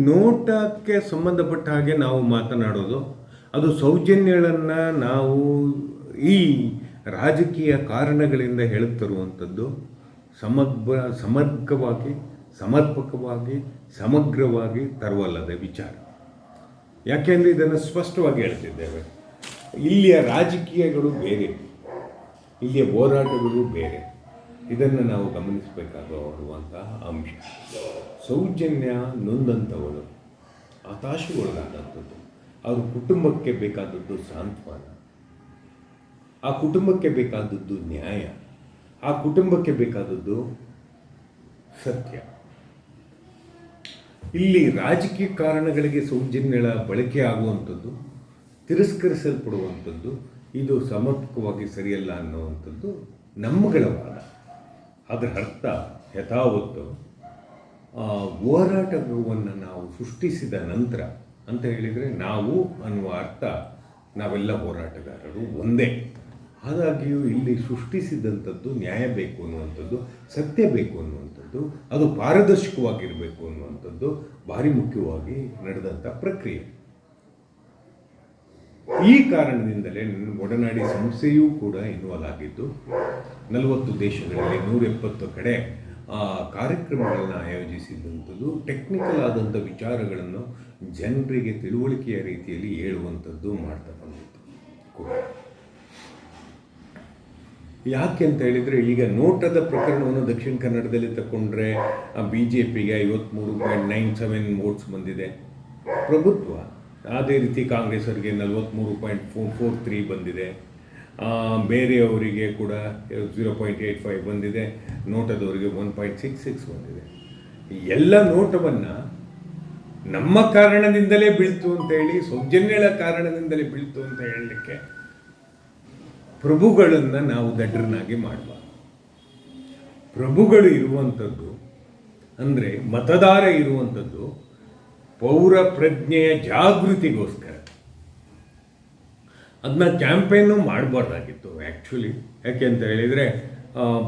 ನೋಟಕ್ಕೆ ಸಂಬಂಧಪಟ್ಟ ಹಾಗೆ ನಾವು ಮಾತನಾಡೋದು. ಅದು ಸೌಜನ್ಯಗಳನ್ನು ನಾವು ಈ ರಾಜಕೀಯ ಕಾರಣಗಳಿಂದ ಹೇಳುತ್ತಿರುವಂಥದ್ದು ಸಮಗ್ರ, ಸಮಗ್ರವಾಗಿ, ಸಮರ್ಪಕವಾಗಿ, ಸಮಗ್ರವಾಗಿ ತರುವಲ್ಲದ ವಿಚಾರ. ಯಾಕೆಂದರೆ ಇದನ್ನು ಸ್ಪಷ್ಟವಾಗಿ ಹೇಳ್ತಿದ್ದೇವೆ. ಇಲ್ಲಿಯ ರಾಜಕೀಯಗಳು ಬೇರೆ. ಇಲ್ಲಿಯ ಹೋರಾಟಗಳು ಬೇರೆ. ಇದನ್ನು ನಾವು ಗಮನಿಸಬೇಕಾಗುವಂತಹ ಅಂಶ. ಸೌಜನ್ಯ ನೊಂದಂಥವಳು ಹತಾಶೆಗೊಳಗಾದಂಥದ್ದು ಅವ್ರ ಕುಟುಂಬಕ್ಕೆ ಬೇಕಾದದ್ದು ಸಾಂತ್ವನ. ಆ ಕುಟುಂಬಕ್ಕೆ ಬೇಕಾದದ್ದು ನ್ಯಾಯ. ಆ ಕುಟುಂಬಕ್ಕೆ ಬೇಕಾದದ್ದು ಸತ್ಯ. ಇಲ್ಲಿ ರಾಜಕೀಯ ಕಾರಣಗಳಿಗೆ ಸೌಜನ್ಯಗಳ ಬಳಕೆ ಆಗುವಂಥದ್ದು, ತಿರಸ್ಕರಿಸಲ್ಪಡುವಂಥದ್ದು, ಇದು ಸಮರ್ಪಕವಾಗಿ ಸರಿಯಲ್ಲ ಅನ್ನುವಂಥದ್ದು ನಮ್ಮಗಳ ವಾದ. ಅದರ ಅರ್ಥ ಯಥಾವತ್ತು ಹೋರಾಟವನ್ನು ನಾವು ಸೃಷ್ಟಿಸಿದ ನಂತರ ಅಂತ ಹೇಳಿದರೆ ನಾವು ಅನ್ನುವ ಅರ್ಥ ನಾವೆಲ್ಲ ಹೋರಾಟಗಾರರು ಒಂದೇ. ಹಾಗಾಗಿಯೂ ಇಲ್ಲಿ ಸೃಷ್ಟಿಸಿದಂಥದ್ದು ನ್ಯಾಯ ಬೇಕು ಅನ್ನುವಂಥದ್ದು, ಸತ್ಯ ಬೇಕು ಅನ್ನುವಂಥದ್ದು, ಅದು ಪಾರದರ್ಶಕವಾಗಿರಬೇಕು ಅನ್ನುವಂಥದ್ದು ಭಾರಿ ಮುಖ್ಯವಾಗಿ ನಡೆದಂಥ ಪ್ರಕ್ರಿಯೆ. ಈ ಕಾರಣದಿಂದಲೇ ಒಡನಾಡಿ ಸಂಸ್ಥೆಯೂ ಕೂಡ ಇನ್ವಾಲ್ ಆಗಿದ್ದು ನಲವತ್ತು ದೇಶಗಳಲ್ಲಿ ನೂರ ಎಪ್ಪತ್ತು ಕಡೆ ಕಾರ್ಯಕ್ರಮಗಳನ್ನು ಆಯೋಜಿಸಿದಂಥದ್ದು ಟೆಕ್ನಿಕಲ್ ಆದಂಥ ವಿಚಾರಗಳನ್ನು ಜನರಿಗೆ ತಿಳುವಳಿಕೆಯ ರೀತಿಯಲ್ಲಿ ಹೇಳುವಂಥದ್ದು ಮಾಡ್ತಾ ಬಂದಿತ್ತು ಕೂಡ. ಯಾಕೆ ಅಂತ ಹೇಳಿದರೆ, ಈಗ ನೋಟದ ಪ್ರಕರಣವನ್ನು ದಕ್ಷಿಣ ಕನ್ನಡದಲ್ಲಿ ತಗೊಂಡ್ರೆ ಬಿ ಜೆ ಪಿಗೆ ಐವತ್ತ್ಮೂರು ಪಾಯಿಂಟ್ ನೈನ್ ಸೆವೆನ್ ವೋಟ್ಸ್ ಬಂದಿದೆ. ಪ್ರಭುತ್ವ, ಅದೇ ರೀತಿ ಕಾಂಗ್ರೆಸ್ಸರಿಗೆ ನಲವತ್ತ್ಮೂರು ಪಾಯಿಂಟ್ ಫೋರ್ ಫೋರ್ ತ್ರೀ ಬಂದಿದೆ. ಬೇರೆಯವರಿಗೆ ಕೂಡ ಜೀರೋ ಪಾಯಿಂಟ್ ಏಯ್ಟ್ ಫೈವ್ ಬಂದಿದೆ, ನೋಟದವರಿಗೆ ಒನ್ ಪಾಯಿಂಟ್ ಸಿಕ್ಸ್ ಸಿಕ್ಸ್ ಬಂದಿದೆ. ಎಲ್ಲ ನೋಟವನ್ನು ನಮ್ಮ ಕಾರಣದಿಂದಲೇ ಬೀಳ್ತು ಅಂತ ಹೇಳಿ, ಸೌಜನ್ಯಗಳ ಕಾರಣದಿಂದಲೇ ಬೀಳ್ತು ಅಂತ ಹೇಳಲಿಕ್ಕೆ ಪ್ರಭುಗಳನ್ನು ನಾವು ದಡ್ಡರನ್ನಾಗಿ ಮಾಡಬಾರ್ದು. ಪ್ರಭುಗಳು ಇರುವಂಥದ್ದು ಅಂದರೆ ಮತದಾರ ಇರುವಂಥದ್ದು ಪೌರ ಪ್ರಜ್ಞೆಯ ಜಾಗೃತಿಗೋಸ್ಕರ. ಅದನ್ನ ಕ್ಯಾಂಪೇನು ಮಾಡಬಾರ್ದಾಗಿತ್ತು ಆ್ಯಕ್ಚುಲಿ ಯಾಕೆ ಅಂತ ಹೇಳಿದರೆ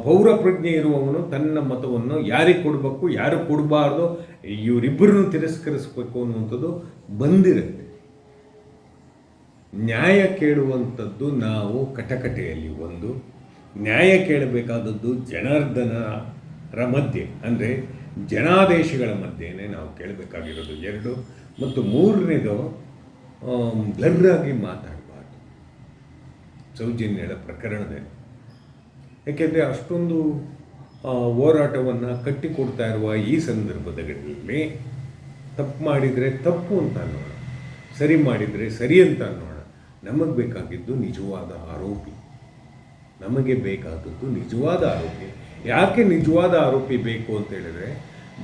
ಪೌರ ಪ್ರಜ್ಞೆ ಇರುವವನು ತನ್ನ ಮತವನ್ನು ಯಾರಿಗೆ ಕೊಡಬೇಕು, ಯಾರು ಕೊಡಬಾರ್ದು, ಇವರಿಬ್ಬರನ್ನು ತಿರಸ್ಕರಿಸಬೇಕು ಅನ್ನುವಂಥದ್ದು ಬಂದಿರುತ್ತೆ. ನ್ಯಾಯ ಕೇಳುವಂಥದ್ದು ನಾವು ಕಟಕಟೆಯಲ್ಲಿ ಒಂದು, ನ್ಯಾಯ ಕೇಳಬೇಕಾದದ್ದು ಜನಾರ್ದನರ ಮಧ್ಯೆ, ಅಂದರೆ ಜನಾದೇಶಗಳ ಮಧ್ಯೆನೇ ನಾವು ಕೇಳಬೇಕಾಗಿರೋದು ಎರಡು. ಮತ್ತು ಮೂರನೇದು ಬ್ಲರ್ ಆಗಿ ಸೌಜನ್ಯಗಳ ಪ್ರಕರಣದಲ್ಲಿ. ಏಕೆಂದರೆ ಅಷ್ಟೊಂದು ಹೋರಾಟವನ್ನು ಕಟ್ಟಿಕೊಡ್ತಾ ಇರುವ ಈ ಸಂದರ್ಭದಲ್ಲಿ ತಪ್ಪು ಮಾಡಿದರೆ ತಪ್ಪು ಅಂತ ಅನ್ನೋಣ, ಸರಿ ಮಾಡಿದರೆ ಸರಿ ಅಂತ ಅನ್ನೋಣ. ನಮಗೆ ಬೇಕಾಗಿದ್ದು ನಿಜವಾದ ಆರೋಪಿ. ನಮಗೆ ಬೇಕಾದದ್ದು ನಿಜವಾದ ಆರೋಪಿ. ಯಾಕೆ ನಿಜವಾದ ಆರೋಪಿ ಬೇಕು ಅಂತ ಹೇಳಿದ್ರೆ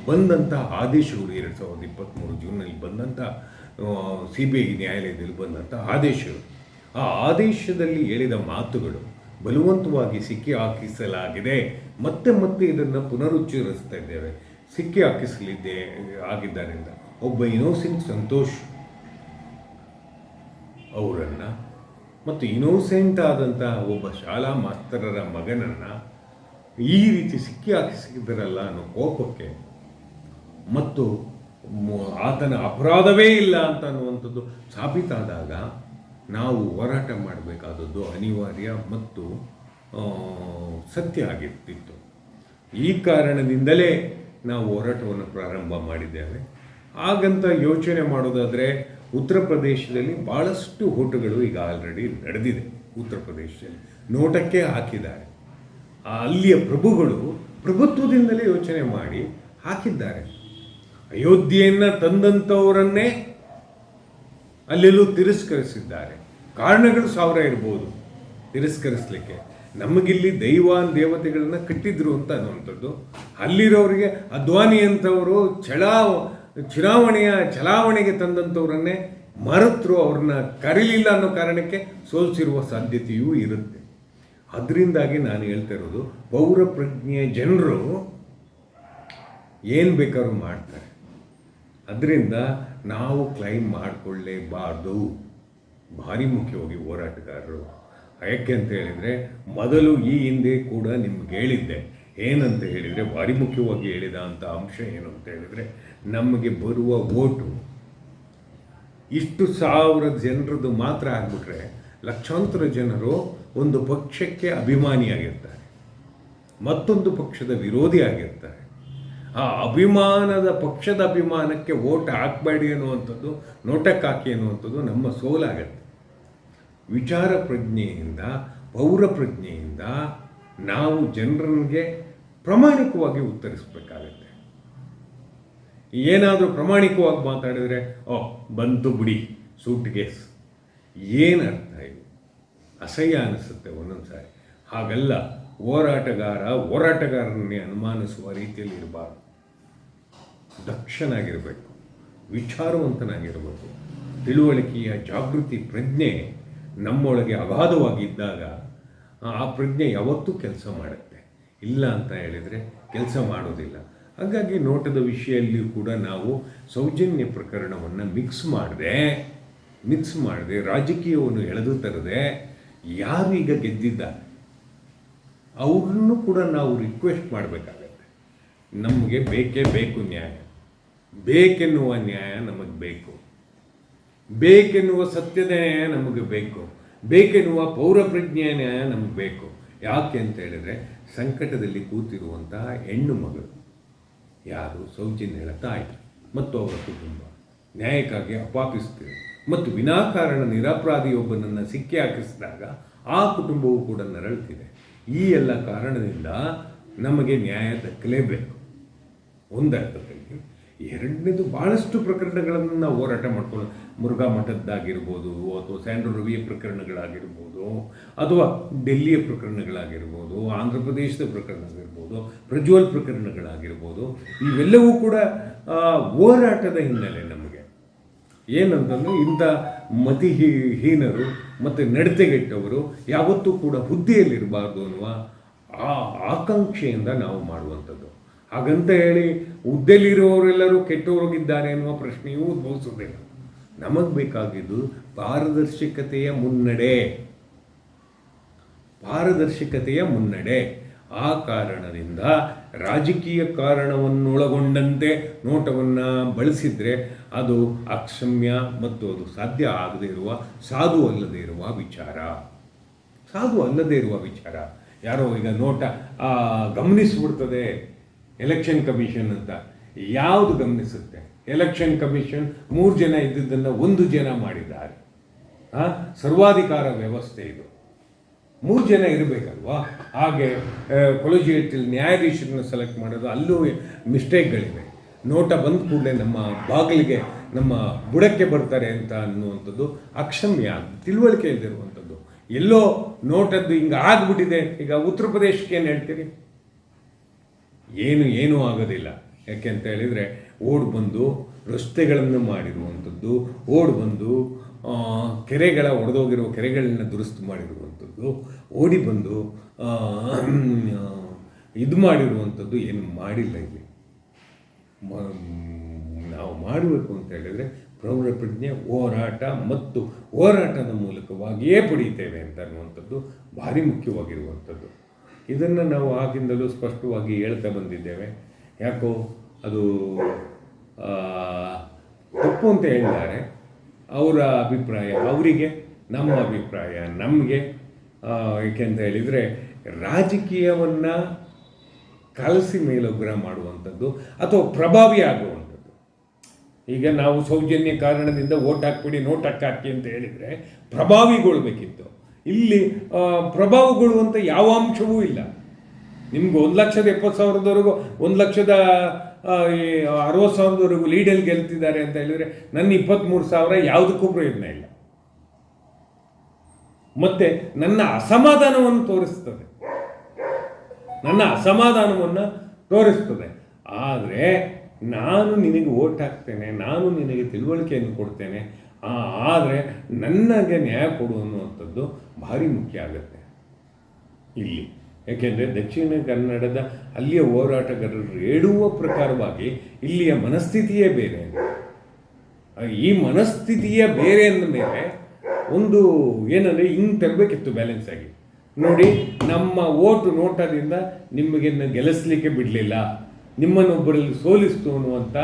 ಬಂದಂಥ ಆದೇಶಗಳು ಎರಡು ಸಾವಿರದ ಇಪ್ಪತ್ತ್ಮೂರು ಜೂನ್ನಲ್ಲಿ ಬಂದಂಥ ಸಿ ಬಿ ಐ ನ್ಯಾಯಾಲಯದಲ್ಲಿ ಬಂದಂಥ ಆದೇಶಗಳು ಆ ಆದೇಶದಲ್ಲಿ ಹೇಳಿದ ಮಾತುಗಳು ಬಲವಂತವಾಗಿ ಸಿಕ್ಕಿ ಹಾಕಿಸಲಾಗಿದೆ. ಮತ್ತೆ ಮತ್ತೆ ಇದನ್ನು ಪುನರುಚ್ಚರಿಸ್ತಾ ಇದ್ದೇವೆ ಸಿಕ್ಕಿ ಹಾಕಿಸಲಿದ್ದೆ, ಆಗಿದ್ದರಿಂದ ಒಬ್ಬ ಇನೋಸೆಂಟ್ ಸಂತೋಷ್ ಅವರನ್ನು ಮತ್ತು ಇನೋಸೆಂಟ್ ಆದಂತಹ ಒಬ್ಬ ಶಾಲಾ ಮಾಸ್ತರರ ಮಗನನ್ನು ಈ ರೀತಿ ಸಿಕ್ಕಿ ಹಾಕಿಸಿದ್ದರಲ್ಲ ಅನ್ನೋ ಕೋಪಕ್ಕೆ ಮತ್ತು ಆತನ ಅಪರಾಧವೇ ಇಲ್ಲ ಅಂತ ಅನ್ನುವಂಥದ್ದು ಸಾಬೀತಾದಾಗ ನಾವು ಹೋರಾಟ ಮಾಡಬೇಕಾದದ್ದು ಅನಿವಾರ್ಯ ಮತ್ತು ಸತ್ಯ ಆಗಿರ್ತಿತ್ತು. ಈ ಕಾರಣದಿಂದಲೇ ನಾವು ಹೋರಾಟವನ್ನು ಪ್ರಾರಂಭ ಮಾಡಿದ್ದೇವೆ. ಹಾಗಂತ ಯೋಚನೆ ಮಾಡೋದಾದರೆ, ಉತ್ತರ ಪ್ರದೇಶದಲ್ಲಿ ಭಾಳಷ್ಟು ಓಟುಗಳು ಈಗ ಆಲ್ರೆಡಿ ನಡೆದಿದೆ ಉತ್ತರ ಪ್ರದೇಶದಲ್ಲಿ. ನೋಟಕ್ಕೆ ಹಾಕಿದ್ದಾರೆ. ಅಲ್ಲಿಯ ಪ್ರಭುಗಳು ಪ್ರಭುತ್ವದಿಂದಲೇ ಯೋಚನೆ ಮಾಡಿ ಹಾಕಿದ್ದಾರೆ. ಅಯೋಧ್ಯೆಯನ್ನು ತಂದಂಥವರನ್ನೇ ಅಲ್ಲೆಲ್ಲೂ ತಿರಸ್ಕರಿಸಿದ್ದಾರೆ. ಕಾರಣಗಳು ಸಾವಿರ ಇರ್ಬೋದು. ತಿರಸ್ಕರಿಸಲಿಕ್ಕೆ. ನಮಗಿಲ್ಲಿ ದೈವಾನ್ ದೇವತೆಗಳನ್ನು ಕಟ್ಟಿದ್ರು ಅಂತ ಅನ್ನುವಂಥದ್ದು. ಅಲ್ಲಿರೋರಿಗೆ ಅದ್ವಾನಿ ಅಂತವರು ಚಳ ಚುನಾವಣೆಯ ಚಲಾವಣೆಗೆ ತಂದಂಥವ್ರನ್ನೇ ಮರೆತರು, ಅವ್ರನ್ನ ಕರೀಲಿಲ್ಲ ಅನ್ನೋ ಕಾರಣಕ್ಕೆ ಸೋಲಿಸಿರುವ ಸಾಧ್ಯತೆಯೂ ಇರುತ್ತೆ. ಅದರಿಂದಾಗಿ ನಾನು ಹೇಳ್ತಾ ಇರೋದು ಪೌರ ಪ್ರಜ್ಞೆಯ ಜನರು ಏನು ಬೇಕಾದ್ರೂ ಮಾಡ್ತಾರೆ. ಅದರಿಂದ ನಾವು ಕ್ಲೈಮ್ ಮಾಡಿಕೊಳ್ಳೇಬಾರ್ದು. ಭಾರಿ ಮುಖ್ಯವಾಗಿ ಹೋರಾಟಗಾರರು. ಯಾಕೆ ಅಂತ ಹೇಳಿದರೆ, ಮೊದಲು ಈ ಹಿಂದೆ ಕೂಡ ನಿಮ್ಗೆ ಹೇಳಿದ್ದೆ. ಏನಂತ ಹೇಳಿದರೆ, ಭಾರಿ ಮುಖ್ಯವಾಗಿ ಹೇಳಿದ ಅಂತ ಅಂಶ ಏನು ಅಂತ ಹೇಳಿದರೆ, ನಮಗೆ ಬರುವ ಓಟು ಇಷ್ಟು ಸಾವಿರ ಜನರದ್ದು ಮಾತ್ರ ಆಗಿಬಿಟ್ರೆ ಲಕ್ಷಾಂತರ ಜನರು ಒಂದು ಪಕ್ಷಕ್ಕೆ ಅಭಿಮಾನಿಯಾಗಿರ್ತಾರೆ. ಮತ್ತೊಂದು ಪಕ್ಷದ ವಿರೋಧಿ ಆಗಿರ್ತಾರೆ. ಆ ಅಭಿಮಾನದ ಪಕ್ಷದ ಅಭಿಮಾನಕ್ಕೆ ಓಟ್ ಹಾಕಬೇಡಿ ಅನ್ನುವಂಥದ್ದು, ನೋಟಕ್ಕೆ ಹಾಕಿ ಅನ್ನುವಂಥದ್ದು ನಮ್ಮ ಸೋಲಾಗತ್ತೆ. ವಿಚಾರ ಪ್ರಜ್ಞೆಯಿಂದ, ಪೌರ ಪ್ರಜ್ಞೆಯಿಂದ ನಾವು ಜನರಿಗೆ ಪ್ರಾಮಾಣಿಕವಾಗಿ ಉತ್ತರಿಸಬೇಕಾಗತ್ತೆ. ಏನಾದರೂ ಪ್ರಾಮಾಣಿಕವಾಗಿ ಮಾತಾಡಿದರೆ, ಓ ಬಂತು ಬಿಡಿ, ಸೂಟ್ ಕೇಸ್. ಅರ್ಥ ಇದು? ಅಸಹ್ಯ ಅನಿಸುತ್ತೆ ಒಂದೊಂದು ಸಾರಿ ಹಾಗಲ್ಲ, ಹೋರಾಟಗಾರ ಹೋರಾಟಗಾರನ್ನೇ ಅನುಮಾನಿಸುವ ರೀತಿಯಲ್ಲಿ ಇರಬಾರ್ದು. ದಕ್ಷನಾಗಿರಬೇಕು, ವಿಚಾರವಂತನಾಗಿರಬೇಕು, ತಿಳುವಳಿಕೆಯ ಜಾಗೃತಿ ಪ್ರಜ್ಞೆ ನಮ್ಮೊಳಗೆ ಅಗಾಧವಾಗಿದ್ದಾಗ ಆ ಪ್ರಜ್ಞೆ ಯಾವತ್ತೂ ಕೆಲಸ ಮಾಡುತ್ತೆ. ಇಲ್ಲ ಅಂತ ಹೇಳಿದರೆ ಕೆಲಸ ಮಾಡೋದಿಲ್ಲ ಹಾಗಾಗಿ ನೋಟದ ವಿಷಯಲ್ಲಿಯೂ ಕೂಡ ನಾವು ಸೌಜನ್ಯ ಪ್ರಕರಣವನ್ನು ಮಿಕ್ಸ್ ಮಾಡದೆ ಮಿಕ್ಸ್ ಮಾಡದೆ, ರಾಜಕೀಯವನ್ನು ಎಳೆದು ತರದೆ ಯಾರೀಗ ಈಗ ಗೆದ್ದಿದ್ದಾರೆ ಅವ್ರನ್ನು ಕೂಡ ನಾವು ರಿಕ್ವೆಸ್ಟ್ ಮಾಡಬೇಕಾಗತ್ತೆ. ನಮಗೆ ಬೇಕೇ ಬೇಕು ನ್ಯಾಯ. ಬೇಕೆನ್ನುವ ನ್ಯಾಯ ನಮಗೆ ಬೇಕು. ಬೇಕೆನ್ನುವ ಸತ್ಯದ ನ್ಯಾಯ ನಮಗೆ ಬೇಕು. ಬೇಕೆನ್ನುವ ಪೌರ ಪ್ರಜ್ಞೆಯ ನ್ಯಾಯ ನಮಗೆ ಬೇಕು. ಯಾಕೆ ಅಂತ ಹೇಳಿದರೆ ಸಂಕಟದಲ್ಲಿ ಕೂತಿರುವಂತಹ ಹೆಣ್ಣು ಮಗಳು. ಯಾರು ಸೌಜನ್ಯಳ ತಾಯಿ ಮತ್ತು ಅವರ ಕುಟುಂಬ. ನ್ಯಾಯಕ್ಕಾಗಿ ಅಪಾಪಿಸ್ತಿದೆ ಮತ್ತು ವಿನಾಕಾರಣ ನಿರಪರಾಧಿಯೊಬ್ಬನನ್ನು ಸಿಕ್ಕಿ ಹಾಕಿಸಿದಾಗ ಆ ಕುಟುಂಬವು ಕೂಡ ನರಳುತ್ತಿದೆ ಈ ಎಲ್ಲ ಕಾರಣದಿಂದ ನಮಗೆ ನ್ಯಾಯ ದಕ್ಕಲೇಬೇಕು. ಒಂದರ್ಥದಲ್ಲಿ ಎರಡನೇದು ಭಾಳಷ್ಟು ಪ್ರಕರಣಗಳನ್ನು ನಾವು ಹೋರಾಟ ಮಾಡ್ಕೊಳ್ಳೋ ಮುರುಘಾ ಮಠದ್ದಾಗಿರ್ಬೋದು ಅಥವಾ ಸ್ಯಾಂಡ್ರ ರವಿಯ ಪ್ರಕರಣಗಳಾಗಿರ್ಬೋದು ಅಥವಾ ಡೆಲ್ಲಿಯ ಪ್ರಕರಣಗಳಾಗಿರ್ಬೋದು, ಆಂಧ್ರ ಪ್ರದೇಶದ ಪ್ರಕರಣಗಳಿರ್ಬೋದು ಪ್ರಜ್ವಲ್ ಪ್ರಕರಣಗಳಾಗಿರ್ಬೋದು, ಇವೆಲ್ಲವೂ ಕೂಡ ಹೋರಾಟದ ಹಿನ್ನೆಲೆ ನಮಗೆ. ಏನಂತಂದರೆ ಇಂಥ ಮತಿಹೀನರು ಮತ್ತು ನಡತೆಗೆಟ್ಟವರು ಯಾವತ್ತೂ ಕೂಡ ಹುದ್ದೆಯಲ್ಲಿರಬಾರ್ದು ಅನ್ನುವ ಆ ಆಕಾಂಕ್ಷೆಯಿಂದ ನಾವು ಮಾಡುವಂಥದ್ದು. ಹಾಗಂತ ಹೇಳಿ ಹುದ್ದೆಯಲ್ಲಿರುವವರೆಲ್ಲರೂ ಕೆಟ್ಟವರೋಗಿದ್ದಾರೆ ಎನ್ನುವ ಪ್ರಶ್ನೆಯೂ ಉದ್ಭವಿಸುವುದಿಲ್ಲ. ನಮಗೆ ಬೇಕಾಗಿದ್ದು ಪಾರದರ್ಶಕತೆಯ ಮುನ್ನಡೆ. ಪಾರದರ್ಶಕತೆಯ ಮುನ್ನಡೆ. ಆ ಕಾರಣದಿಂದ ರಾಜಕೀಯ ಕಾರಣವನ್ನೊಳಗೊಂಡಂತೆ ನೋಟವನ್ನು ಬಳಸಿದರೆ ಅದು ಅಕ್ಷಮ್ಯ ಮತ್ತು ಅದು ಸಾಧ್ಯ ಆಗದೇ ಇರುವ, ಸಾಧು ಅಲ್ಲದೇ ಇರುವ ವಿಚಾರ. ಸಾಧು ಅಲ್ಲದೇ ಇರುವ ವಿಚಾರ. ಯಾರೋ ಈಗ ನೋಟ ಗಮನಿಸ್ಬಿಡ್ತದೆ. ಎಲೆಕ್ಷನ್ ಕಮಿಷನ್ ಅಂತ ಯಾವುದು ಗಮನಿಸುತ್ತೆ? ಎಲೆಕ್ಷನ್ ಕಮಿಷನ್ ಮೂರು ಜನ ಇದ್ದಿದ್ದನ್ನು ಒಂದು ಜನ ಮಾಡಿದ್ದಾರೆ. ಹಾಂ ಸರ್ವಾಧಿಕಾರ ವ್ಯವಸ್ಥೆ ಇದು. ಮೂರು ಜನ ಇರಬೇಕಲ್ವಾ? ಹಾಗೆ ಕೊಲಜಿಯೇಟಲ್ಲಿ ನ್ಯಾಯಾಧೀಶರನ್ನ ಸೆಲೆಕ್ಟ್ ಮಾಡೋದು ಅಲ್ಲೂ ಮಿಸ್ಟೇಕ್ಗಳಿವೆ ನೋಟ ಬಂದ ಕೂಡಲೇ ನಮ್ಮ ಬಾಗಿಲಿಗೆ, ನಮ್ಮ ಬುಡಕ್ಕೆ ಬರ್ತಾರೆ ಅಂತ ಅನ್ನುವಂಥದ್ದು ಅಕ್ಷಮ್ಯ, ತಿಳುವಳಿಕೆ ಇದ್ದಿರುವಂಥದ್ದು ಎಲ್ಲೋ ನೋಟದ್ದು ಹಿಂಗೆ ಆಗ್ಬಿಟ್ಟಿದೆ. ಈಗ ಉತ್ತರ ಪ್ರದೇಶಕ್ಕೆ ಏನು ಹೇಳ್ತೀರಿ? ಏನು, ಏನೂ ಆಗೋದಿಲ್ಲ. ಯಾಕೆ ಅಂತ ಹೇಳಿದರೆ, ಓಡ್ ಬಂದು ರಸ್ತೆಗಳನ್ನು ಮಾಡಿರುವಂಥದ್ದು, ಓಡ್ ಬಂದು ಕೆರೆಗಳ, ಒಡೆದೋಗಿರುವ ಕೆರೆಗಳನ್ನ ದುರಸ್ತು ಮಾಡಿರುವಂಥದ್ದು, ಓಡಿ ಬಂದು ಇದು ಮಾಡಿರುವಂಥದ್ದು ಏನು ಮಾಡಿಲ್ಲ ಇಲ್ಲಿ. ನಾವು ಮಾಡಬೇಕು ಅಂತ ಹೇಳಿದರೆ, ಪ್ರೌಢ ಪ್ರಜ್ಞೆ, ಹೋರಾಟ ಮತ್ತು ಹೋರಾಟದ ಮೂಲಕವಾಗಿಯೇ ಪಡೆಯುತ್ತೇವೆ ಅಂತ ಅನ್ನುವಂಥದ್ದು ಭಾರಿ ಮುಖ್ಯವಾಗಿರುವಂಥದ್ದು. ಇದನ್ನು ನಾವು ಆಗಿಂದಲೂ ಸ್ಪಷ್ಟವಾಗಿ ಹೇಳ್ತಾ ಬಂದಿದ್ದೇವೆ. ಯಾಕೋ ಅದು ತಪ್ಪು ಅಂತ ಹೇಳಿದ್ದಾರೆ ಅವರ ಅಭಿಪ್ರಾಯ ಅವರಿಗೆ, ನಮ್ಮ ಅಭಿಪ್ರಾಯ ನಮಗೆ. ಏಕೆಂತ ಹೇಳಿದರೆ ರಾಜಕೀಯವನ್ನು ಕಲಸಿ ಮೇಲೋಗ್ರ ಮಾಡುವಂಥದ್ದು ಅಥವಾ ಪ್ರಭಾವಿ ಆಗುವಂಥದ್ದು. ಈಗ ನಾವು ಸೌಜನ್ಯ ಕಾರಣದಿಂದ ಓಟ್ ಹಾಕ್ಬಿಡಿ, ನೋಟ್ ಹಾಕಿ ಹಾಕಿ ಅಂತ ಹೇಳಿದರೆ ಪ್ರಭಾವಿಗೊಳ್ಬೇಕಿತ್ತು. ಇಲ್ಲಿ ಪ್ರಭಾವಗಳು ಅಂತ ಯಾವ ಅಂಶವೂ ಇಲ್ಲ. ನಿಮ್ಗೆ ಒಂದು ಲಕ್ಷದ ಎಪ್ಪತ್ತು ಸಾವಿರದವರೆಗೂ, ಒಂದು ಲಕ್ಷದ ಅರವತ್ತು ಸಾವಿರದವರೆಗೂ ಲೀಡಲ್ಲಿ ಗೆಲ್ತಿದ್ದಾರೆ ಅಂತ ಹೇಳಿದರೆ ನನ್ನ ಇಪ್ಪತ್ತ್ಮೂರು ಸಾವಿರ ಯಾವುದಕ್ಕೂ ಪ್ರಯೋಜನ ಇಲ್ಲ. ಮತ್ತೆ ನನ್ನ ಅಸಮಾಧಾನವನ್ನು ತೋರಿಸ್ತದೆ. ನನ್ನ ಅಸಮಾಧಾನವನ್ನು ತೋರಿಸ್ತದೆ. ಆದರೆ ನಾನು ನಿನಗೆ ಓಟ್ ಹಾಕ್ತೇನೆ, ನಾನು ನಿನಗೆ ತಿಳುವಳಿಕೆಯನ್ನು ಕೊಡ್ತೇನೆ ಆದರೆ ನನಗೆ ನ್ಯಾಯ ಕೊಡು ಅನ್ನುವಂಥದ್ದು ಭಾರಿ ಮುಖ್ಯ ಆಗುತ್ತೆ. ಇಲ್ಲಿ. ಏಕೆಂದರೆ ದಕ್ಷಿಣ ಕನ್ನಡದ ಅಲ್ಲಿಯ ಹೋರಾಟಗಾರರು ಹೇಳುವ ಪ್ರಕಾರವಾಗಿ ಇಲ್ಲಿಯ ಮನಸ್ಥಿತಿಯೇ ಬೇರೆ. ಈ ಮನಸ್ಥಿತಿಯ ಬೇರೆ ಅಂದ ಮೇಲೆ ಒಂದು ಏನಂದರೆ ಹಿಂಗೆ ತರಬೇಕಿತ್ತು ಬ್ಯಾಲೆನ್ಸ್ ಆಗಿ. ನೋಡಿ, ನಮ್ಮ ಓಟು ನೋಟದಿಂದ ನಿಮಗೆ ಗೆಲ್ಲಿಸಲಿಕ್ಕೆ ಬಿಡಲಿಲ್ಲ. ನಿಮ್ಮನ್ನೊಬ್ಬರಲ್ಲಿ ಸೋಲಿಸ್ತು ಅನ್ನುವಂಥ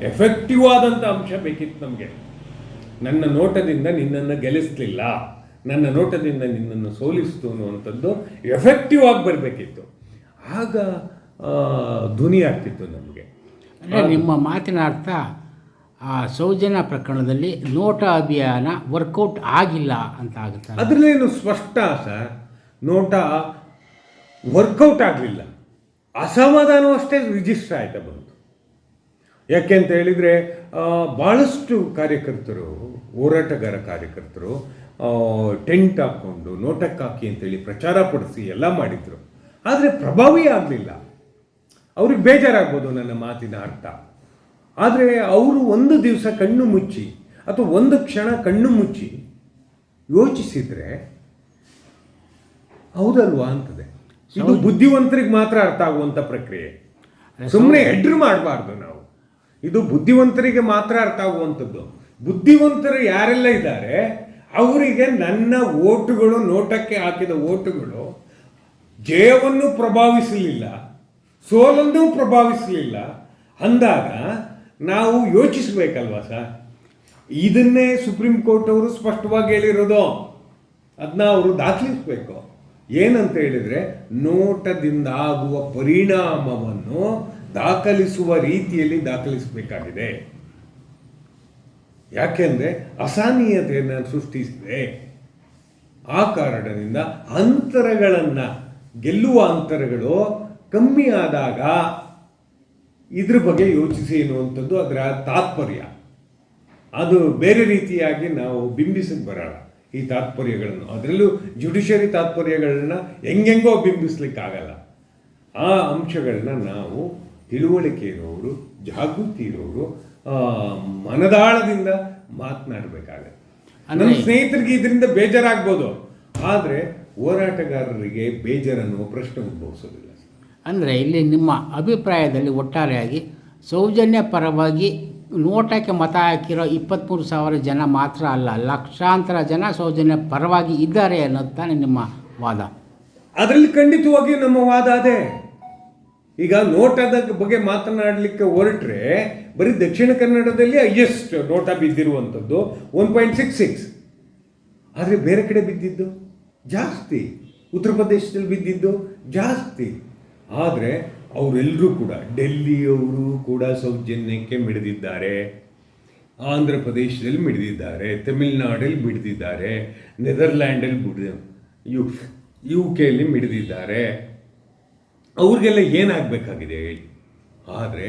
ಎಫೆಕ್ಟಿವ್ ಆದಂಥ ಅಂಶ ಬೇಕಿತ್ತು ನಮಗೆ. ನನ್ನ ನೋಟದಿಂದ ನಿನ್ನನ್ನು ಗೆಲ್ಲಿಸ್ಲಿಲ್ಲ. ನನ್ನ ನೋಟದಿಂದ ನಿನ್ನನ್ನು ಸೋಲಿಸ್ತು ಅನ್ನುವಂಥದ್ದು ಎಫೆಕ್ಟಿವ್ ಆಗಿ ಬರಬೇಕಿತ್ತು. ಆಗ ಧ್ವನಿ ಆಗ್ತಿತ್ತು ನಮಗೆ. ಅಂದರೆ ನಿಮ್ಮ ಮಾತಿನ ಅರ್ಥ ಆ ಸೌಜನ್ಯ ಪ್ರಕರಣದಲ್ಲಿ ನೋಟ ಅಭಿಯಾನ ವರ್ಕೌಟ್ ಆಗಿಲ್ಲ ಅಂತ ಆಗುತ್ತೆ? ಅದರಲ್ಲೇನು ಸ್ಪಷ್ಟ ಸರ್? ನೋಟ ವರ್ಕೌಟ್ ಆಗಲಿಲ್ಲ. ಅಸಮಾಧಾನವಷ್ಟೇ ರಿಜಿಸ್ಟರ್ ಆಯ್ತಾ ಬಂತು. ಯಾಕೆ ಅಂತ ಹೇಳಿದರೆ ಭಾಳಷ್ಟು ಕಾರ್ಯಕರ್ತರು ಹೋರಾಟಗಾರ ಕಾರ್ಯಕರ್ತರು ಟೆಂಟ್ ಹಾಕ್ಕೊಂಡು ನೋಟಕ್ಕೆ ಹಾಕಿ ಅಂತೇಳಿ ಪ್ರಚಾರ ಪಡಿಸಿ ಎಲ್ಲ ಮಾಡಿದರು. ಆದರೆ ಪ್ರಭಾವಿ ಆಗಲಿಲ್ಲ. ಅವ್ರಿಗೆ ಬೇಜಾರಾಗ್ಬೋದು ನನ್ನ ಮಾತಿನ ಅರ್ಥ. ಆದರೆ ಅವರು ಒಂದು ದಿವಸ ಕಣ್ಣು ಮುಚ್ಚಿ ಅಥವಾ ಒಂದು ಕ್ಷಣ ಕಣ್ಣು ಮುಚ್ಚಿ ಯೋಚಿಸಿದರೆ ಹೌದಲ್ವಾ ಅಂತದೆ. ಇದು ಬುದ್ಧಿವಂತರಿಗೆ ಮಾತ್ರ ಅರ್ಥ ಆಗುವಂಥ ಪ್ರಕ್ರಿಯೆ. ಸುಮ್ಮನೆ ಹೆಡ್ರು ಮಾಡಬಾರ್ದು. ಇದು ಬುದ್ಧಿವಂತರಿಗೆ ಮಾತ್ರ ಅರ್ಥ ಆಗುವಂಥದ್ದು. ಬುದ್ಧಿವಂತರು ಯಾರೆಲ್ಲ ಇದ್ದಾರೆ, ಅವರಿಗೆ ನನ್ನ ಓಟುಗಳು, ನೋಟಕ್ಕೆ ಹಾಕಿದ ಓಟುಗಳು ಜಯವನ್ನು ಪ್ರಭಾವಿಸಲಿಲ್ಲ, ಸೋಲನ್ನು ಪ್ರಭಾವಿಸಲಿಲ್ಲ. ಅಂದಾಗ ನಾವು ಯೋಚಿಸಬೇಕಲ್ವಾ ಸರ್? ಇದನ್ನೇ ಸುಪ್ರೀಂ ಕೋರ್ಟ್ ಅವರು ಸ್ಪಷ್ಟವಾಗಿ ಹೇಳಿರೋದು. ಅದನ್ನ ಅವರು ದಾಖಲಿಸಬೇಕು. ಏನಂತ ಹೇಳಿದರೆ, ನೋಟದಿಂದ ಆಗುವ ಪರಿಣಾಮವನ್ನು ದಾಖಲಿಸುವ ರೀತಿಯಲ್ಲಿ ದಾಖಲಿಸಬೇಕಾಗಿದೆ. ಯಾಕೆಂದರೆ ಅಸಹನೀಯತೆಯನ್ನು ಸೃಷ್ಟಿಸಿದೆ. ಆ ಕಾರಣದಿಂದ ಅಂತರಗಳನ್ನು, ಗೆಲ್ಲುವ ಅಂತರಗಳು ಕಮ್ಮಿ ಆದಾಗ ಇದ್ರ ಬಗ್ಗೆ ಯೋಚಿಸಿ ಎನ್ನುವಂಥದ್ದು ಅದರ ತಾತ್ಪರ್ಯ. ಅದು ಬೇರೆ ರೀತಿಯಾಗಿ ನಾವು ಬಿಂಬಿಸಕ್ಕೆ ಬರೋಣ ಈ ತಾತ್ಪರ್ಯಗಳನ್ನು, ಅದರಲ್ಲೂ ಜುಡಿಷರಿ ತಾತ್ಪರ್ಯಗಳನ್ನ ಹೆಂಗೆಂಗೋ ಬಿಂಬಿಸ್ಲಿಕ್ಕಾಗಲ್ಲ. ಆ ಅಂಶಗಳನ್ನ ನಾವು ತಿಳುವಳಿಕೆ ಇರೋರು ಜಾಗೃತಿ ಇರೋರು ಮನದಾಳದಿಂದ ಮಾತನಾಡಬೇಕಾಗತ್ತೆ. ನನ್ನ ಸ್ನೇಹಿತರಿಗೆ ಇದರಿಂದ ಬೇಜಾರಾಗ್ಬೋದು. ಆದರೆ ಹೋರಾಟಗಾರರಿಗೆ ಬೇಜಾರನ್ನು ಪ್ರಶ್ನೆ ಉದ್ಭವಿಸೋದಿಲ್ಲ. ಅಂದರೆ ಇಲ್ಲಿ ನಿಮ್ಮ ಅಭಿಪ್ರಾಯದಲ್ಲಿ ಒಟ್ಟಾರೆಯಾಗಿ ಸೌಜನ್ಯ ಪರವಾಗಿ ನೋಟಕ್ಕೆ ಮತ ಹಾಕಿರೋ ಇಪ್ಪತ್ತ್ಮೂರು ಸಾವಿರ ಜನ ಮಾತ್ರ ಅಲ್ಲ ಲಕ್ಷಾಂತರ ಜನ ಸೌಜನ್ಯ ಪರವಾಗಿ ಇದ್ದಾರೆ ಅನ್ನೋದು ತಾನೇ ನಿಮ್ಮ ವಾದ. ಅದರಲ್ಲಿ ಖಂಡಿತವಾಗಿಯೂ ನಮ್ಮ ವಾದ ಅದೇ. ಈಗ ನೋಟದ ಬಗ್ಗೆ ಮಾತನಾಡಲಿಕ್ಕೆ ಹೊರಟ್ರೆ ಬರೀ ದಕ್ಷಿಣ ಕನ್ನಡದಲ್ಲಿ ಹೈಯೆಸ್ಟ್ ನೋಟ ಬಿದ್ದಿರುವಂಥದ್ದು ಒನ್ ಪಾಯಿಂಟ್ ಸಿಕ್ಸ್ ಸಿಕ್ಸ್ ಆದರೆ ಬೇರೆ ಕಡೆ ಬಿದ್ದಿದ್ದು? ಜಾಸ್ತಿ. ಉತ್ತರ ಪ್ರದೇಶದಲ್ಲಿ ಬಿದ್ದಿದ್ದು? ಜಾಸ್ತಿ. ಆದರೆ ಅವರೆಲ್ಲರೂ ಕೂಡ, ಡೆಲ್ಲಿಯವರು ಕೂಡ ಸೌಜನ್ಯಕ್ಕೆ ಮಿಡಿದಿದ್ದಾರೆ. ಆಂಧ್ರ ಪ್ರದೇಶದಲ್ಲಿ ಮಿಡಿದಿದ್ದಾರೆ, ತಮಿಳ್ನಾಡಲ್ಲಿ ಮಿಡಿದಿದ್ದಾರೆ ನೆದರ್ಲ್ಯಾಂಡಲ್ಲಿ ಬಿಡಿದ ಯು ಯು ಕೆಯಲ್ಲಿ ಮಿಡಿದಿದ್ದಾರೆ. ಅವ್ರಿಗೆಲ್ಲ ಏನಾಗಬೇಕಾಗಿದೆ ಹೇಳಿ. ಆದರೆ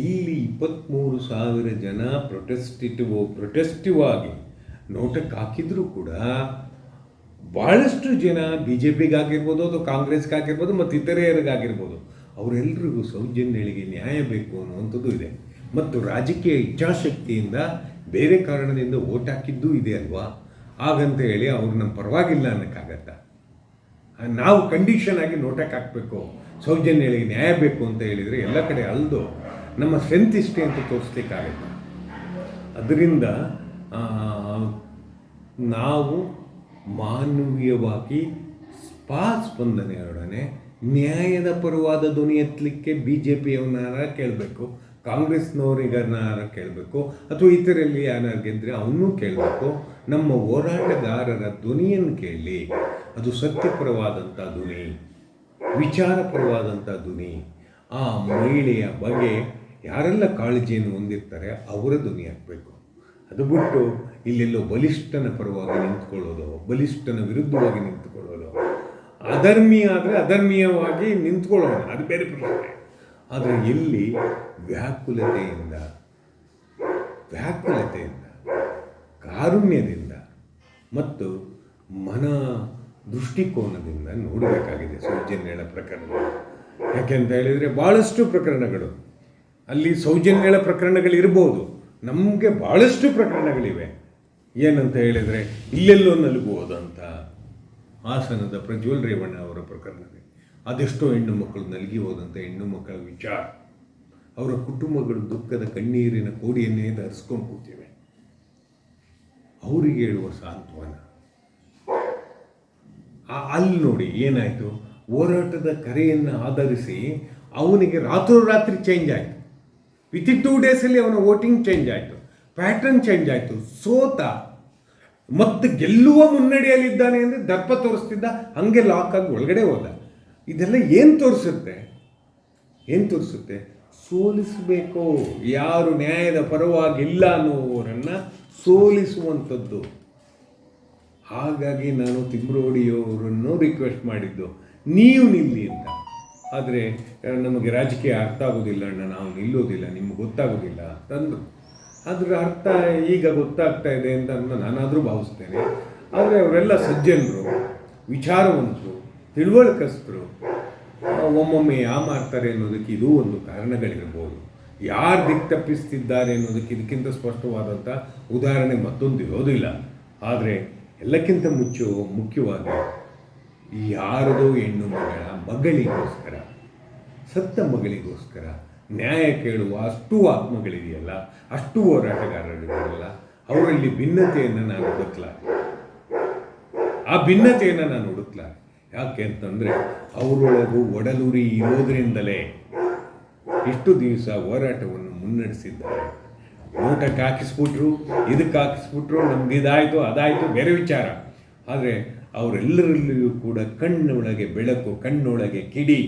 ಇಲ್ಲಿ ಇಪ್ಪತ್ತ್ಮೂರು ಸಾವಿರ ಜನ ಪ್ರೊಟೆಸ್ಟಿಟಿವ್, ಪ್ರೊಟೆಸ್ಟಿವ್ ಆಗಿ ನೋಟಕ್ಕೆ ಹಾಕಿದರೂ ಕೂಡ ಭಾಳಷ್ಟು ಜನ ಬಿ ಜೆ ಪಿಗಾಗಿರ್ಬೋದು ಅಥವಾ ಕಾಂಗ್ರೆಸ್ಗಾಗಿರ್ಬೋದು ಮತ್ತು ಇತರೆಯರಿಗಾಗಿರ್ಬೋದು ಅವರೆಲ್ಲರಿಗೂ ಸೌಜನ್ಯಗಳಿಗೆ ನ್ಯಾಯ ಬೇಕು ಅನ್ನುವಂಥದ್ದು ಇದೆ. ಮತ್ತು ರಾಜಕೀಯ ಇಚ್ಛಾಶಕ್ತಿಯಿಂದ ಬೇರೆ ಕಾರಣದಿಂದ ಓಟ್ ಹಾಕಿದ್ದು ಇದೆ ಅಲ್ವಾ? ಹಾಗಂತ ಹೇಳಿ ಅವ್ರು ನಮ್ಮ ಪರವಾಗಿಲ್ಲ ಅನ್ನೋಕ್ಕಾಗತ್ತಾ? ನಾವು ಕಂಡೀಷನ್ ಆಗಿ ನೋಟಕ್ಕೆ ಹಾಕಬೇಕು. ಸೌಜನ್ಯಗಳಿಗೆ ನ್ಯಾಯ ಬೇಕು ಅಂತ ಹೇಳಿದರೆ ಎಲ್ಲ ಕಡೆ ಅಲ್ದು ನಮ್ಮ ಸ್ಟ್ರೆಂತ್ ಇಷ್ಟೇ ಅಂತ ತೋರಿಸ್ಲಿಕ್ಕಾಗತ್ತೆ ಅದರಿಂದ ನಾವು ಮಾನವೀಯವಾಗಿ ಸ್ಪಾ ಸ್ಪಂದನೆಯೊಡನೆ ನ್ಯಾಯದ ಪರವಾದ ಧ್ವನಿ ಎತ್ತಲಿಕ್ಕೆ ಬಿ ಜೆ ಪಿಯವನಾರ ಕೇಳಬೇಕು ಕಾಂಗ್ರೆಸ್ನವರಿಗನಾರ ಕೇಳಬೇಕು, ಅಥವಾ ಇತರಲ್ಲಿ ಯಾರು ಗೆದ್ದರೆ ಅವನ್ನೂ ಕೇಳಬೇಕು. ನಮ್ಮ ಹೋರಾಟಗಾರರ ಧ್ವನಿಯನ್ನು ಕೇಳಿ, ಅದು ಸತ್ಯಪರವಾದಂಥ ಧ್ವನಿ. ವಿಚಾರಪರವಾದಂಥ ಧ್ವನಿ ಆ ಮಹಿಳೆಯ ಬಗ್ಗೆ ಯಾರೆಲ್ಲ ಕಾಳಜಿಯನ್ನು ಹೊಂದಿರ್ತಾರೆ ಅವರ ಧ್ವನಿ ಹಾಕಬೇಕು ಅದು ಬಿಟ್ಟು ಇಲ್ಲೆಲ್ಲೋ ಬಲಿಷ್ಠನ ಪರವಾಗಿ ನಿಂತ್ಕೊಳ್ಳೋದು, ಬಲಿಷ್ಠನ ವಿರುದ್ಧವಾಗಿ ನಿಂತುಕೊಳ್ಳೋದು. ಅಧರ್ಮೀಯ ಆದರೆ ಅಧರ್ಮೀಯವಾಗಿ ನಿಂತ್ಕೊಳ್ಳೋಣ, ಅದು ಬೇರೆ ಪ್ರಶ್ನೆ. ಆದರೆ ಇಲ್ಲಿ ವ್ಯಾಕುಲತೆಯಿಂದ ವ್ಯಾಕುಲತೆಯಿಂದ, ಕಾರುಣ್ಯದಿಂದ ಮತ್ತು ಮನ ದೃಷ್ಟಿಕೋನದಿಂದ ನೋಡಬೇಕಾಗಿದೆ ಸೌಜನ್ಯಳ ಪ್ರಕರಣ ಯಾಕೆಂತ ಹೇಳಿದರೆ ಭಾಳಷ್ಟು ಪ್ರಕರಣಗಳು. ಅಲ್ಲಿ ಸೌಜನ್ಯಳ ಪ್ರಕರಣಗಳಿರ್ಬೋದು. ನಮಗೆ ಭಾಳಷ್ಟು ಪ್ರಕರಣಗಳಿವೆ. ಏನಂತ ಹೇಳಿದರೆ ಇಲ್ಲೆಲ್ಲೋ ನಲುಗುವುದು ಅಂತ ಹಾಸನದ ಪ್ರಜ್ವಲ್ ರೇವಣ್ಣ ಅವರ ಪ್ರಕರಣದಲ್ಲಿ ಅದೆಷ್ಟೋ ಹೆಣ್ಣು ಮಕ್ಕಳು ನಲಗಿ ಹೋದಂಥ ಹೆಣ್ಣು ಮಕ್ಕಳ ವಿಚಾರ. ಅವರ ಕುಟುಂಬಗಳು ದುಃಖದ ಕಣ್ಣೀರಿನ ಕೋಡಿಯನ್ನೇ ಧರಿಸ್ಕೊಂಡು ಕೂತಿವೆ. ಅವರಿಗೆ ಹೇಳುವ ಸಾಂತ್ವನ. ಅಲ್ಲಿ ನೋಡಿ ಏನಾಯಿತು? ಹೋರಾಟದ ಕರೆಯನ್ನು ಆಧರಿಸಿ ಅವನಿಗೆ ರಾತ್ರೋರಾತ್ರಿ ಚೇಂಜ್ ಆಯಿತು. ವಿತಿನ್ ಟೂ ಡೇಸಲ್ಲಿ ಅವನ ವೋಟಿಂಗ್ ಚೇಂಜ್ ಆಯಿತು. ಪ್ಯಾಟರ್ನ್ ಚೇಂಜ್ ಆಯಿತು. ಸೋತ ಮತ್ತು ಗೆಲ್ಲುವ ಮುನ್ನಡೆಯಲ್ಲಿದ್ದಾನೆ ಅಂದರೆ ದರ್ಪ ತೋರಿಸ್ತಿದ್ದ, ಹಾಗೆ ಲಾಕ್ ಆಗಿ ಒಳಗಡೆ ಹೋದ. ಇದೆಲ್ಲ ಏನು ತೋರಿಸುತ್ತೆ? ಏನು ತೋರಿಸುತ್ತೆ? ಸೋಲಿಸಬೇಕು. ಯಾರು ನ್ಯಾಯದ ಪರವಾಗಿಲ್ಲ ಅನ್ನುವವರನ್ನು ಸೋಲಿಸುವಂಥದ್ದು. ಹಾಗಾಗಿ ನಾನು ತಿಮ್ರೋಡಿಯವರನ್ನು ರಿಕ್ವೆಸ್ಟ್ ಮಾಡಿದ್ದು, ನೀವು ನಿಲ್ಲಿ ಅಂತ. ಆದರೆ ನಮಗೆ ರಾಜಕೀಯ ಅರ್ಥ ಆಗೋದಿಲ್ಲ, ಅಣ್ಣ, ನಾವು ನಿಲ್ಲೋದಿಲ್ಲ ನಿಮ್ಗೆ ಗೊತ್ತಾಗೋದಿಲ್ಲ ತಂದು ಅದರ. ಅರ್ಥ ಈಗ ಗೊತ್ತಾಗ್ತಾ ಇದೆ ಅಂತ ಅಂತ ನಾನಾದರೂ ಭಾವಿಸ್ತೇನೆ. ಆದರೆ ಅವರೆಲ್ಲ ಸಜ್ಜನರು, ವಿಚಾರವಂತರು ತಿಳುವಳಿಕಸ್ತರು ಒಮ್ಮೊಮ್ಮೆ ಯಾ ಮಾಡ್ತಾರೆ ಅನ್ನೋದಕ್ಕೆ ಇದು ಒಂದು ಕಾರಣಗಳಿರ್ಬೋದು. ಯಾರು ದಿಕ್ಕ ತಪ್ಪಿಸ್ತಿದ್ದಾರೆ ಅನ್ನೋದಕ್ಕೆ ಇದಕ್ಕಿಂತ ಸ್ಪಷ್ಟವಾದಂಥ ಉದಾಹರಣೆ ಮತ್ತೊಂದು ಇರೋದಿಲ್ಲ. ಆದರೆ ಎಲ್ಲಕ್ಕಿಂತ ಮುಚ್ಚು ಮುಖ್ಯವಾಗಿ ಯಾರದೋ ಹೆಣ್ಣು ಮಗಳ ಮಗಳಿಗೋಸ್ಕರ, ಸತ್ತ ಮಗಳಿಗೋಸ್ಕರ ನ್ಯಾಯ ಕೇಳುವ ಅಷ್ಟು ಆತ್ಮಗಳಿದೆಯಲ್ಲ, ಅಷ್ಟು ಹೋರಾಟಗಾರರಿದೆಯಲ್ಲ ಅವರಲ್ಲಿ ಭಿನ್ನತೆಯನ್ನು ನಾನು ಹುಡುಕ್ಲಾರೆ. ಆ ಭಿನ್ನತೆಯನ್ನು ನಾನು ಹುಡುಕ್ಲಾರೆ. ಯಾಕೆ ಅಂತಂದರೆ ಅವರೊಳಗೂ ಒಡಲೂರಿ ಇರೋದ್ರಿಂದಲೇ ಇಷ್ಟು ದಿವಸ ಹೋರಾಟವನ್ನು ಮುನ್ನಡೆಸಿದ್ದಾರೆ. ನೋಟಕ್ಕೆ ಹಾಕಿಸ್ಬಿಟ್ರು, ಇದಕ್ಕೆ ಹಾಕಿಸ್ಬಿಟ್ರು, ನಮ್ಗೆ ಇದಾಯಿತು, ಅದಾಯಿತು, ಬೇರೆ ವಿಚಾರ. ಆದರೆ ಅವರೆಲ್ಲರಲ್ಲಿಯೂ ಕೂಡ ಕಣ್ಣೊಳಗೆ ಬೆಳಕು, ಕಣ್ಣೊಳಗೆ ಕಿಡಿ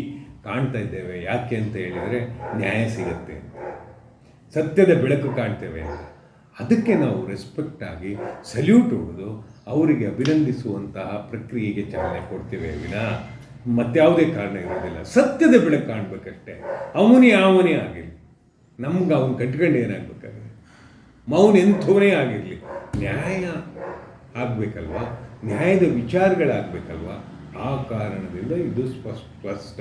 ಕಾಣ್ತಾ ಇದ್ದೇವೆ. ಯಾಕೆ ಅಂತ ಹೇಳಿದರೆ ನ್ಯಾಯ ಸಿಗುತ್ತೆ ಸತ್ಯದ ಬೆಳಕು ಕಾಣ್ತೇವೆ ಅದಕ್ಕೆ ನಾವು ರೆಸ್ಪೆಕ್ಟ್ ಆಗಿ ಸಲ್ಯೂಟ್ ಹೊಡೆದು ಅವರಿಗೆ ಅಭಿನಂದಿಸುವಂತಹ ಪ್ರಕ್ರಿಯೆಗೆ ಚಾಲನೆ ಕೊಡ್ತೇವೆ ವಿನ. ಮತ್ತಾವುದೇ ಕಾರಣ ಇರೋದಿಲ್ಲ. ಸತ್ಯದ ಬೆಳಕು ಕಾಣಬೇಕಷ್ಟೇ. ಅವನೇ ಅವನೇ ಆಗಿರಲಿ. ನಮ್ಗೆ ಅವನು ಕಟ್ಕೊಂಡು ಏನಾಗಬೇಕಾದ್ರೆ ಮೌನ ಎಂಥವನೇ ಆಗಿರಲಿ. ನ್ಯಾಯ ಆಗಬೇಕಲ್ವ? ನ್ಯಾಯದ ವಿಚಾರಗಳಾಗಬೇಕಲ್ವ? ಆ ಕಾರಣದಿಂದ ಇದು ಸ್ಪಷ್ಟ ಸ್ಪಷ್ಟ.